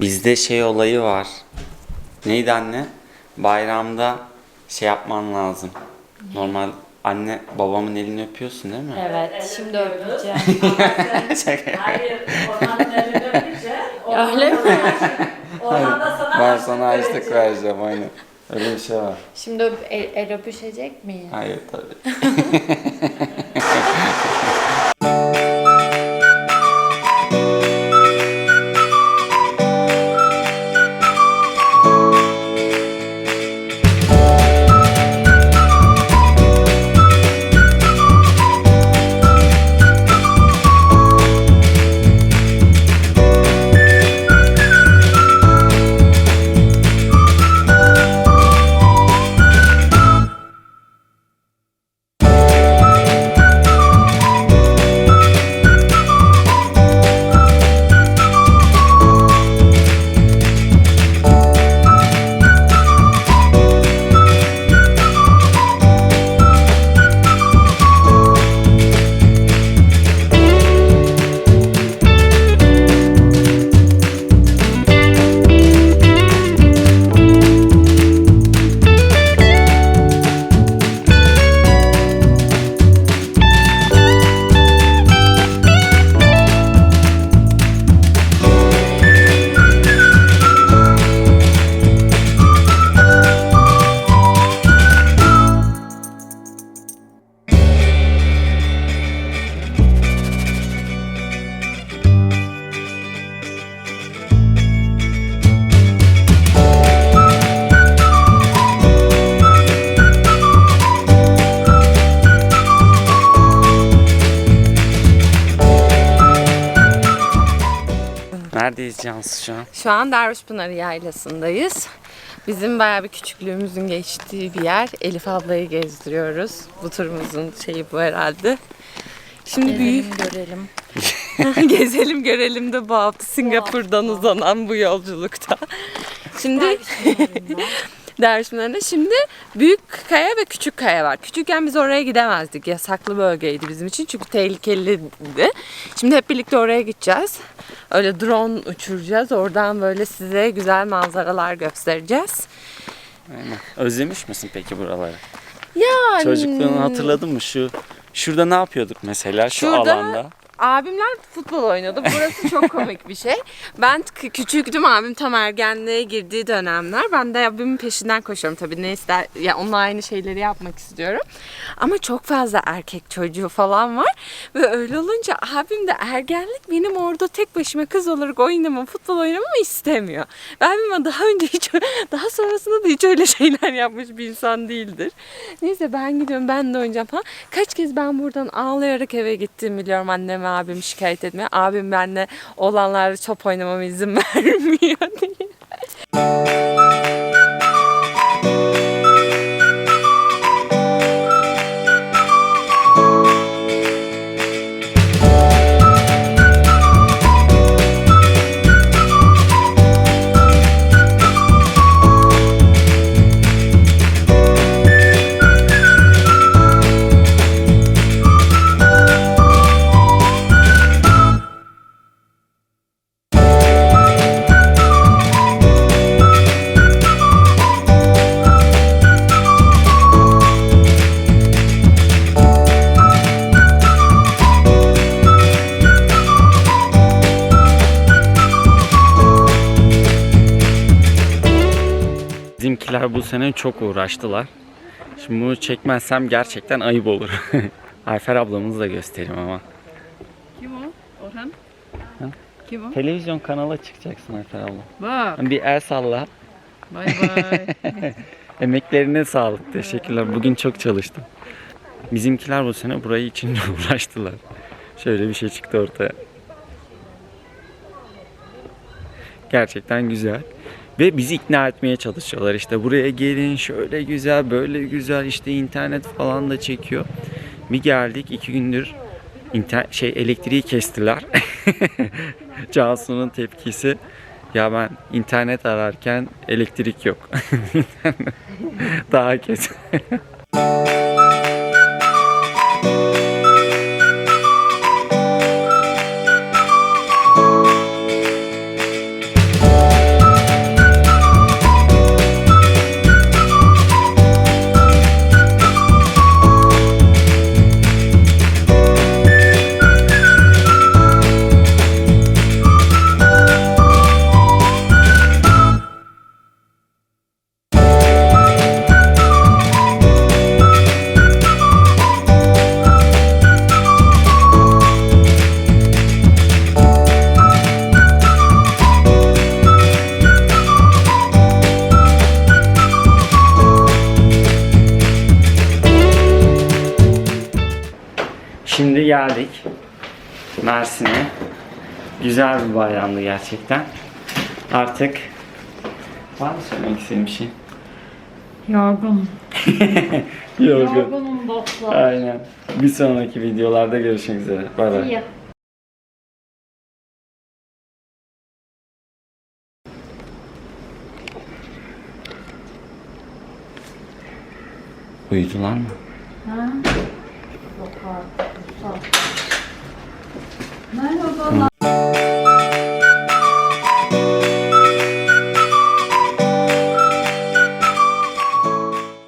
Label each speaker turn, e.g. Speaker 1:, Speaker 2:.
Speaker 1: Bizde şey olayı var. Neydi anne? Bayramda şey yapman lazım. Normal anne babamın elini öpüyorsun değil mi?
Speaker 2: Evet, şimdi öpeceğim.
Speaker 3: Hayır, Orhan'ın elini öpünce
Speaker 2: Öyle mi?
Speaker 3: Orhan da sana
Speaker 1: Ben
Speaker 3: harçlık
Speaker 1: sana açlık
Speaker 3: verecek.
Speaker 1: vereceğim aynen. Öyle bir şey var.
Speaker 2: Şimdi öp, el, el öpüşecek miyiz?
Speaker 1: Hayır tabii. Neredeyiz Cansu şu an?
Speaker 2: Şu an Dervişpınar Yaylası'ndayız. Bizim bayağı bir küçüklüğümüzün geçtiği bir yer. Elif ablayı gezdiriyoruz. Bu turumuzun şeyi bu herhalde. Şimdi büyük
Speaker 4: görelim.
Speaker 2: gezelim görelim de bu hafta Singapur'dan uzanan bu yolculukta. Şimdi Dervişpınar'da şimdi büyük kaya ve küçük kaya var. Küçükken biz oraya gidemezdik. Yasaklı bölgeydi bizim için çünkü tehlikeliydi. Şimdi hep birlikte oraya gideceğiz. Öyle drone uçuracağız. Oradan böyle size güzel manzaralar göstereceğiz.
Speaker 1: Aynen. Özlemiş misin peki buraları?
Speaker 2: Yani
Speaker 1: Çocukluğunu hatırladın mı? Şu şurada ne yapıyorduk mesela şu
Speaker 2: Şurada-
Speaker 1: alanda?
Speaker 2: Abimler futbol oynuyordu. Burası çok komik bir şey. Ben küçüktüm abim tam ergenliğe girdiği dönemler. Ben de abimin peşinden koşuyorum tabii ne ister. Ya onunla aynı şeyleri yapmak istiyorum. Ama çok fazla erkek çocuğu falan var. Ve öyle olunca abim de ergenlik benim orada tek başıma kız olarak oynamamı, futbol oynamamı istemiyor. Ve abim daha önce hiç daha sonrasında da hiç öyle şeyler yapmış bir insan değildir. Neyse ben gidiyorum ben de oynayacağım falan. Kaç kez ben buradan ağlayarak eve gittiğimi biliyorum anneme abim şikayet etmeye. Abim benimle olanlarla top oynamama izin vermiyor diye.
Speaker 1: Bizimkiler bu sene çok uğraştılar. Şimdi bunu çekmezsem gerçekten ayıp olur. Ayfer ablamızı da göstereyim ama.
Speaker 4: Kim o? Orhan?
Speaker 1: Ha?
Speaker 4: Kim o?
Speaker 1: Televizyon kanala çıkacaksın Ayfer abla.
Speaker 4: Bak.
Speaker 1: Bir el salla.
Speaker 4: Bay bay.
Speaker 1: Emeklerine sağlık. Teşekkürler. Bugün çok çalıştım. Bizimkiler bu sene burayı için uğraştılar. Şöyle bir şey çıktı ortaya. Gerçekten güzel. Ve bizi ikna etmeye çalışıyorlar. İşte buraya gelin şöyle güzel böyle güzel işte internet falan da çekiyor. Bir geldik iki gündür inter şey elektriği kestiler. Cansu'nun tepkisi ya ben internet ararken elektrik yok. Daha kötü. geldik. Mersin'e. Güzel bir bayramdı gerçekten. Artık var mı söylemek istediğin bir şey?
Speaker 3: Yorgun.
Speaker 1: Yorgun.
Speaker 3: Yorgunum dostlar.
Speaker 1: Aynen. Bir sonraki videolarda görüşmek üzere. Bay bay.
Speaker 3: İyi.
Speaker 1: Uyudular mı?
Speaker 3: Ha? Yok artık. 好。馒头多吗？